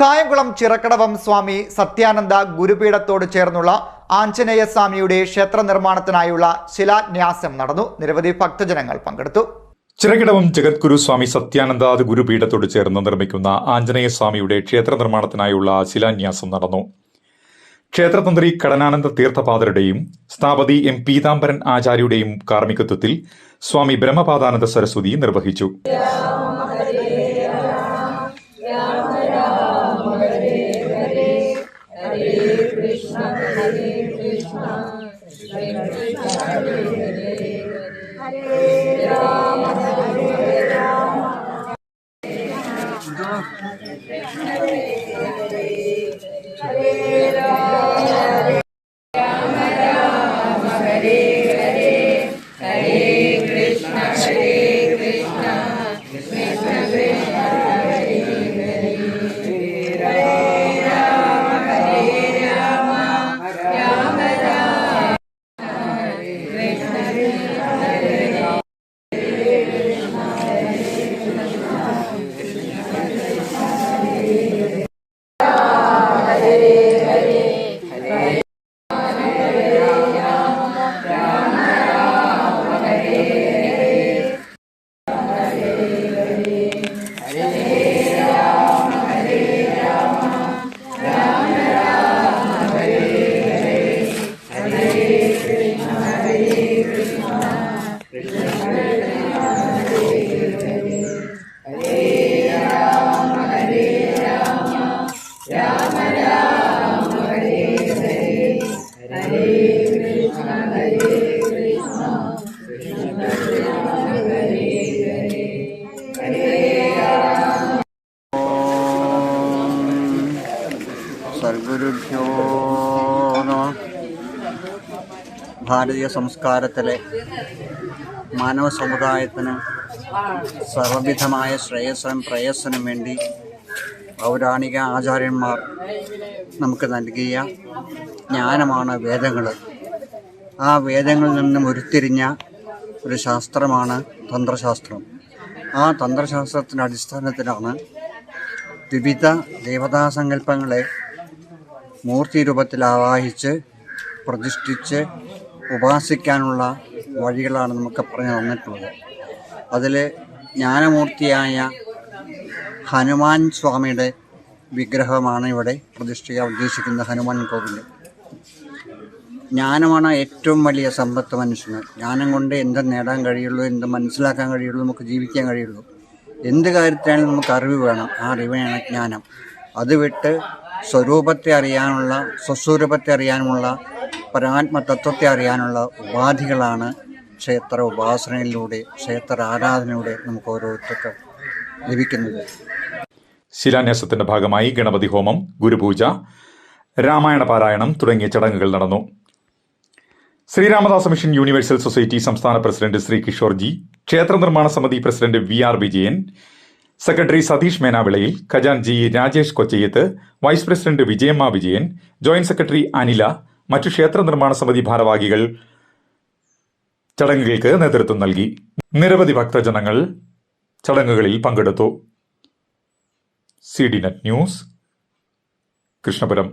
കായംകുളം ചിറക്കടവം സ്വാമി സത്യാനന്ദ ഗുരുപീഠത്തോട് ചേർന്നുള്ള ആഞ്ജനേയ സ്വാമിയുടെ ക്ഷേത്ര നിർമ്മാണത്തിനായുള്ള ശിലാന്യാസം നടന്നു. നിരവധി ഭക്തജനങ്ങൾ പങ്കെടുത്തു. ചിറകിടവം ജഗദ്ഗുരു സ്വാമി സത്യാനന്ദാത് ഗുരുപീഠത്തോട് ചേർന്ന് നിർമ്മിക്കുന്ന ആഞ്ജനേയ സ്വാമിയുടെ ക്ഷേത്ര നിർമ്മാണത്തിനായുള്ള ശിലാന്യാസം നടന്നു. ക്ഷേത്രതന്ത്രി കടനാനന്ദ തീർത്ഥപാദരുടെയും സ്ഥാപതി എം പീതാംബരൻ ആചാര്യയുടെയും കാർമ്മികത്വത്തിൽ സ്വാമി ബ്രഹ്മപാദാനന്ദ സരസ്വതി നിർവഹിച്ചു. हरे राम हरे राम हरे राम നമഃ ഭാരതീയ സംസ്കാരത്തിലെ മാനവ സമുദായത്തിന് സർവവിധമായ ശ്രേയസ്സനും പ്രയസ്സനും വേണ്ടി പൗരാണിക ആചാര്യന്മാർ നമുക്ക് നൽകിയ ജ്ഞാനമാണ് വേദങ്ങൾ ആ വേദങ്ങളിൽ നിന്നും ഉരുത്തിരിഞ്ഞ ഒരു ശാസ്ത്രമാണ് തന്ത്രശാസ്ത്രം. ആ തന്ത്രശാസ്ത്രത്തിന്റെ അടിസ്ഥാനത്തിലാണ് വിവിധ ദേവതാസങ്കല്പങ്ങളെ മൂർത്തി രൂപത്തിൽ ആവാഹിച്ച് പ്രതിഷ്ഠിച്ച് ഉപാസിക്കാനുള്ള വഴികളാണ് നമുക്ക് പറഞ്ഞു തന്നിട്ടുള്ളത്. അതിൽ ജ്ഞാനമൂർത്തിയായ ഹനുമാൻ സ്വാമിയുടെ വിഗ്രഹമാണ് ഇവിടെ പ്രതിഷ്ഠിക്കാൻ ഉദ്ദേശിക്കുന്ന ഹനുമാൻ കോവിൽ ജ്ഞാനമാണ് ഏറ്റവും വലിയ സമ്പത്ത് മനുഷ്യന്. ജ്ഞാനം കൊണ്ട് എന്ത് നേടാൻ കഴിയുള്ളൂ എന്ത് മനസ്സിലാക്കാൻ കഴിയുള്ളൂ നമുക്ക് ജീവിക്കാൻ കഴിയുള്ളൂ. എന്ത് കാര്യത്തിനായാലും നമുക്ക് അറിവ് വേണം. ആ അറിവിനാണ് ജ്ഞാനം. അത് വിട്ട് സ്വരൂപത്തെ അറിയാനുള്ള സ്വസ്വരൂപത്തെ അറിയാനുമുള്ള പരമാത്മ തത്വത്തെ അറിയാനുള്ള ഉപാധികളാണ് ക്ഷേത്ര ഉപാസനയിലൂടെ ക്ഷേത്ര ആരാധനയിലൂടെ നമുക്ക് ഓരോരുത്തർക്ക് ലഭിക്കുന്നത്. ശിലാന്യാസത്തിന്റെ ഭാഗമായി ഗണപതി ഹോമം ഗുരുപൂജ രാമായണ പാരായണം തുടങ്ങിയ ചടങ്ങുകൾ നടന്നു. ശ്രീരാമദാസ മിഷൻ യൂണിവേഴ്സൽ സൊസൈറ്റി സംസ്ഥാന പ്രസിഡന്റ് ശ്രീ കിഷോർജി ക്ഷേത്ര നിർമ്മാണ സമിതി president V R Vijayan secretary Satheesh മേനാവിളയിൽ ഖജാൻജി Rajesh Kochayyath vice president Vijayamma Vijayan joint secretary Anila മറ്റു ക്ഷേത്ര നിർമ്മാണ സമിതി ഭാരവാഹികൾ ചടങ്ങുകൾക്ക് നേതൃത്വം നൽകി. നിരവധി ഭക്തജനങ്ങൾ ചടങ്ങുകളിൽ പങ്കെടുത്തു. C D net news Krishnapuram.